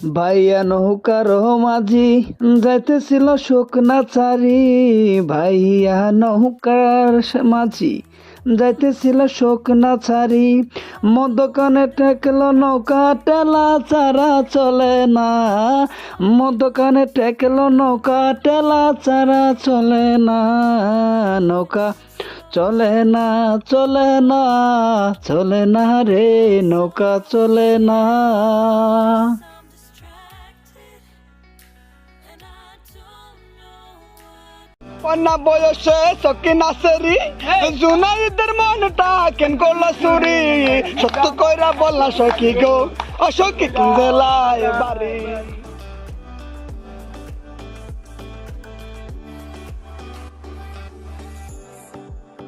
ভাইয়া নৌকার মাঝি যাইতেছিল শুকনা চারি ভাইয়া নৌকার মাঝি যাইতেছিল শুকনা ছাড়ি মদকানে ঠেকলো নৌকা টেলা চারা চলে না। মদকানে ঠেকলো নৌকা টেলা চারা চলে না। নৌকা চলে না চলে না চলে না রে, নৌকা চলে না। পন্না বয়সে সকি নাসেরি জুনাইদের মনটা কেন করল সুরি সত্য কইরা বললা সখী গো অসখী কুঞ্জেলায় বাড়ি?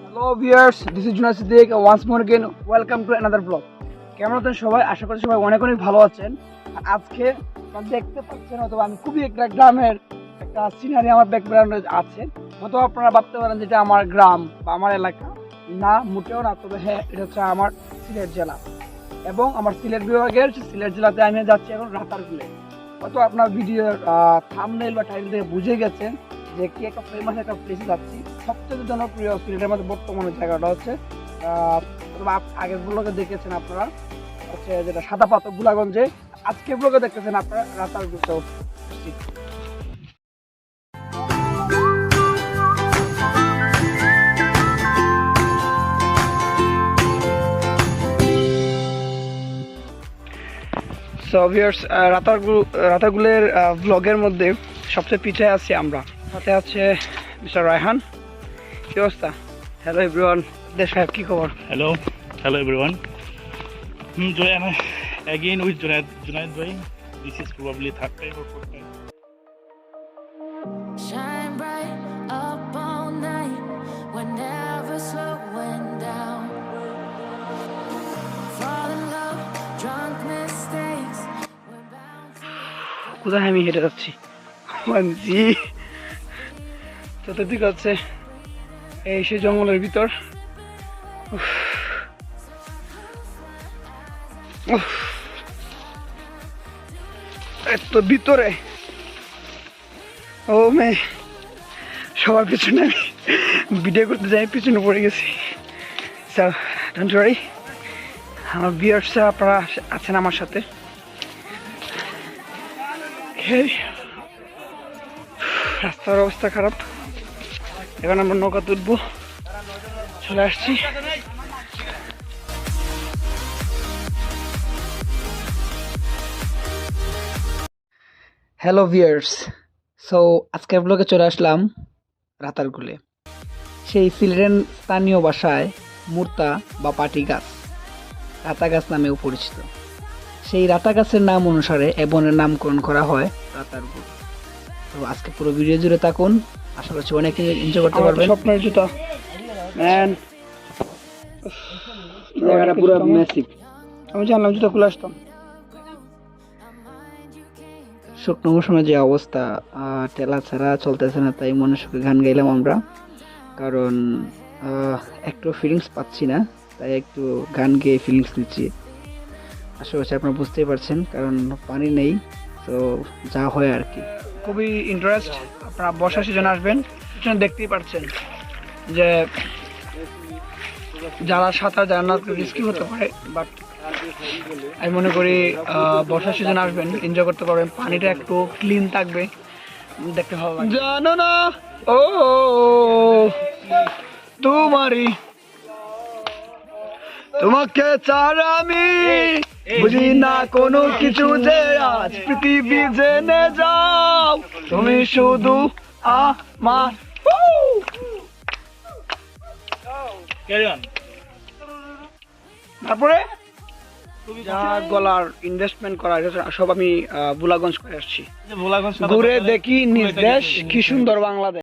Hello viewers this is Junas Siddique once more again welcome to another blog কেমন আছেন সবাই? আশা করি সবাই অনেক অনেক ভালো আছেন। আর আজকে দেখতে পাচ্ছেন অথবা আমি খুবই একটা গ্রামের একটা সিনারি আমার ব্যাকগ্রাউন্ডে আছে। হয়তো আপনারা ভাবতে পারেন যেটা আমার গ্রাম বা আমার এলাকা। না, মোটেও না, তবে হ্যাঁ এটা হচ্ছে আমার সিলেট জেলা। এবং আমার সিলেট বিভাগের সিলেট জেলাতে আমি যাচ্ছি এখন রাতারগুলে হয়তো আপনার ভিডিও থামনেল বা টাইটেল থেকে বুঝে গেছেন যে কি একটা ফেমাস একটা প্লেসে যাচ্ছি। সবচেয়ে জনপ্রিয় সিলেটের মধ্যে বর্তমানে জায়গাটা হচ্ছে আগের ব্লগে দেখেছেন আপনারা, হচ্ছে যেটা সাদা পাথর গুলাগঞ্জে। আজকে ব্লগে দেখতেছেন আপনারা রাতার সো ভিউয়ার্স রাতারগুল রাতারগুলের ব্লগের মধ্যে সবচেয়ে পিছিয়ে আছি আমরা। সাথে আছে মিস্টার রায়হান কি অবস্থা? হ্যালো এভরিওয়ান দেশ সাহেব কী খবর? Hello hello everyone again with Junaid Junaid ভাই। দিস ইজ প্রবাবলি থার্ড কোথায় আমি হেঁটে যাচ্ছি? মানছি চতুর্দিক হচ্ছে এই সে জঙ্গলের ভিতর। এত ভিতরে। ও মে সবার পিছনে আমি ভিডিও করতে যাই, পিছনে পড়ে গেছি। ডোন্ট ওয়ারি আমার বিয়ার্সরা আপনারা আছেন আমার সাথে. রাস্তার অবস্থা খারাপ। এখন আমরা নৌকা তুলবো। চলে আসছি। হ্যালো ভিয়ার্স সো আজকের ব্লগে চলে আসলাম রাতারগুলে সেই সিলেটের স্থানীয় ভাষায় মূর্তা বা পাটি গাছ, রাতা গাছ নামেও পরিচিত। সেই রাতা গাছের নাম অনুসারে এ বনের নামকরণ করা হয় রাতারগুল তো আজকে পুরো ভিডিও জুড়ে থাকুন। আশা করছি অনেক এনজয় করতে পারবেন। স্বপ্নের জুতা। ম্যান জায়গাটা পুরো ম্যাসিভ আমি জানলাম জুতা খুলে আসতাম। শুকনো মৌসুমে যে অবস্থা আহ, টেলা ছাড়া চলতেছে না তাই মনে সুখে গান গাইলাম আমরা। কারণ আহ, একটু ফিলিংস পাচ্ছি না তাই একটু গান গেয়ে ফিলিংস নিচ্ছি আশা করছি আপনারা বুঝতেই পারছেন কারণ পানি নেই তো যা হয় আর কি। খুবই ইন্টারেস্ট আপনারা বর্ষা সিজন আসবেন পিছনে দেখতেই পাচ্ছেন যে যারা সাঁতার জানেন না রিস্কি হতে পারে বাট আমি মনে করি বর্ষা সিজন আসবেন এনজয় করতে পারবেন পানিটা একটু ক্লিন থাকবে দেখতে ভালো লাগবে। জানো না ও তোমারই তোমাকে ছাড়া আমি বুঝি না কোনো কিছু যে আজ পৃথিবী জেনে যাও। তুমি শুধু আমার। তারপরে? গলার ইনভেস্টমেন্ট করা হয়েছে, সব আমি বুলাগঞ্জ করে আসছি। ঘুরে দেখি নিজ দেশ কি সুন্দর বাংলাদেশ।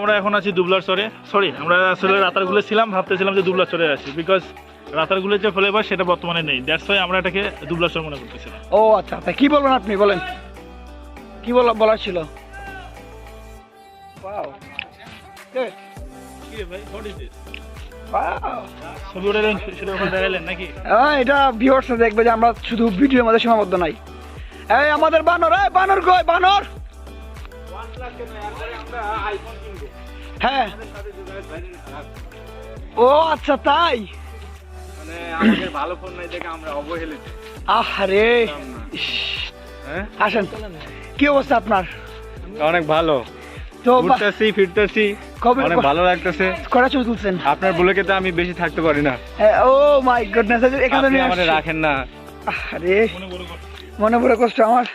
আমরা এখন আছি দুবলার চরে। সরি আমরা আসলে রাতারগুলো ছিলাম ভাবতেছিলাম যে দুবলার চরে আছি। বিকজ রাতারগুলোর যে ফ্লেভার সেটা বর্তমানে নেই। দ্যাটস ওয়াই আমরা এটাকে দুবলার চর মনে করতেছিলাম। ও আচ্ছা তা কি বলবেন আপনি? বলেন। কি বলা বলার ছিল? Wow. Good. এটা ভিউয়ার্স দেখবে যে আমরা শুধু ভিডিওর মধ্যে সীমাবদ্ধ নাই। এই আমাদের বানর এই বানর কই? বানর! হ্যাঁ। ও আচ্ছা তাই? মানে আমাদের ভালো ফোন নাই দেখে আমরা অবহেলিত। আরে হ্যাঁ? আসেন। কি অবস্থা আপনার? অনেক ভালো। তো ঘুরতেছি ফিরতেছি অনেক ভালো লাগতেছে। কটা ছবি তুলছেন? আপনার ব্লগে তো আমি বেশি থাকতে পারি না। ও মাই গুডনেস এখানে আপনি নিয়ে আমাদের রাখেন না। আরে মনে বড় কষ্ট আমার।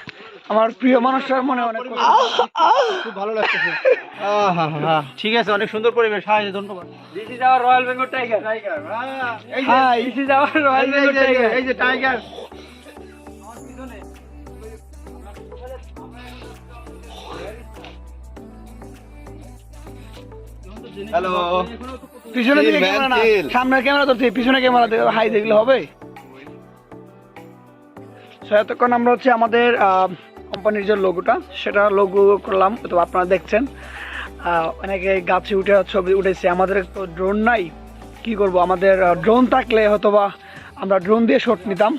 আমার প্রিয় মানুষটার মনে অনেক খুব ভালো লাগতেছে। ঠিক আছে অনেক সুন্দর পরিবেশ। হাই ধন্যবাদ। This is our royal Bengal tiger tiger. This is our royal Bengal tiger এই যে টাইগার হ্যালো পিছনে দিকে ক্যামেরা না। সামনে ক্যামেরা ধরতে পিছনে ক্যামেরা হাই দেখলে হবে। So, এতক্ষণ আমরা হচ্ছে আমাদের কোম্পানির যে লোগোটা সেটা লোগো করলাম তো আপনারা দেখছেন। অনেকে গাছে উঠে ছবি উঠেছে, আমাদের তো ড্রোন নাই, কি করব? আমাদের ড্রোন থাকলে হয়তো বা আমরা ড্রোন দিয়ে শট নিতাম।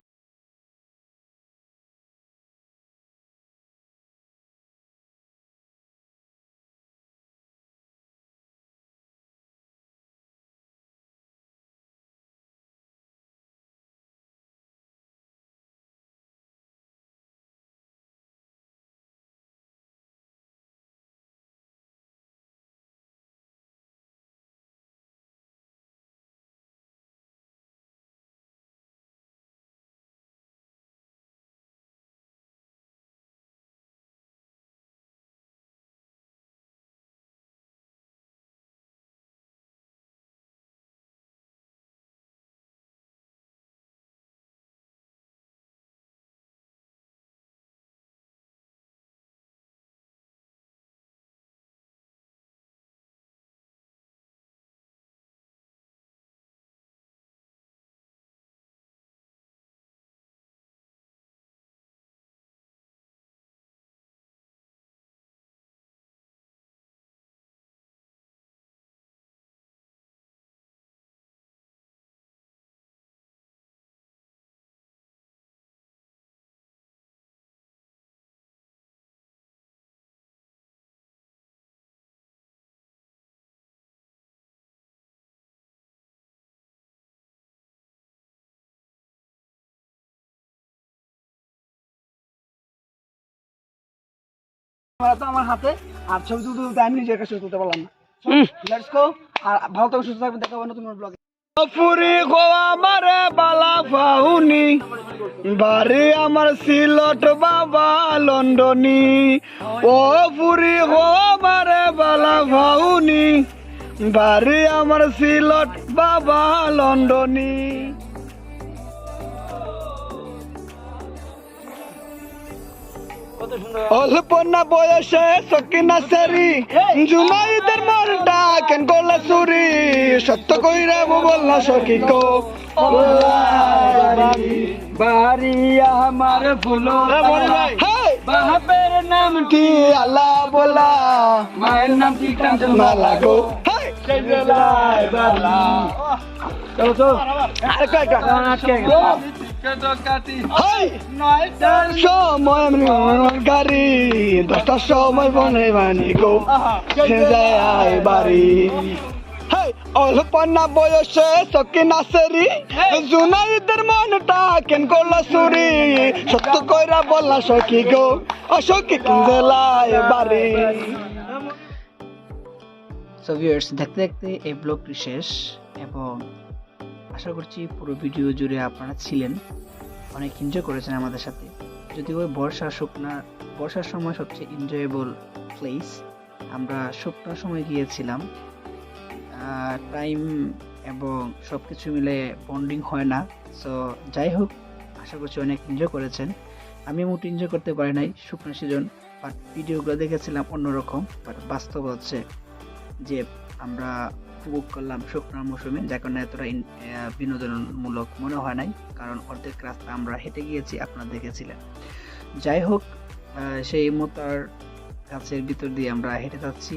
ক্যামেরা তো আমার হাতে আর ছবি তুলতে তুলতে আমি নিজের কাছে তুলতে পারলাম না। লেটস গো আর ভালো থাকবেন সুস্থ থাকবেন দেখা হবে নতুন ব্লগে ফুরি গো আমারে বালা ফাউনি বারে আমার সিলট বাবা লন্ডনি। ও ফুরি গো আমারে বালা ফাউনি বারে আমার সিলট বাবা লন্ডনি। অল্প না বয়সে সকিনা সেরি জুনাইদের মনটা কেন গোলা সুরি সত্য কইরা বল না সকি কো বাড়ি আমার ফুলো বাপের নাম কি? আল্লাহ বলা? মায়ের নাম কি? কাঞ্চন গো। চলো চলো আর কয়েকটা আটকে হাই নয়টার সময় গাড়ি দশটার সময় বনে বানি গো সে যায় আয় বাড়ি হাই অল্প না বয়সে সকি নাসেরি জুনাইদের মনটা কেন করল সুরি সত্য কইরা বললা সখী গো অসখী কিনজেলায় বাড়ি সো ভিউয়ার্স দেখতে দেখতে এই ব্লগটি শেষ এবং আশা করছি পুরো ভিডিও জুড়ে আপনারা ছিলেন। অনেক এনজয় করেছেন আমাদের সাথে। যদি ওই বর্ষা শুকনা, বর্ষার সময় সবচেয়ে এনজয়েবল প্লেস আমরা শুকনার সময় গিয়েছিলাম। টাইম এবং সব কিছু মিলে বন্ডিং হয় না। সো যাই হোক, আশা করছি অনেক এনজয় করেছেন। আমি মোট এনজয় করতে পারি নাই শুকনো সিজন বাট ভিডিওগুলো দেখেছিলাম অন্যরকম। বাট বাস্তব হচ্ছে যে আমরা উপভোগ করলাম শুকনা মৌসুমে। যার কারণে এতটা বিনোদনমূলক মনে হয় নাই, কারণ অর্ধেক রাস্তা আমরা হেঁটে গিয়েছি, আপনারা দেখেছিলেন। যাই হোক সেই মোতার গাছের ভিতর দিয়ে আমরা হেঁটে যাচ্ছি।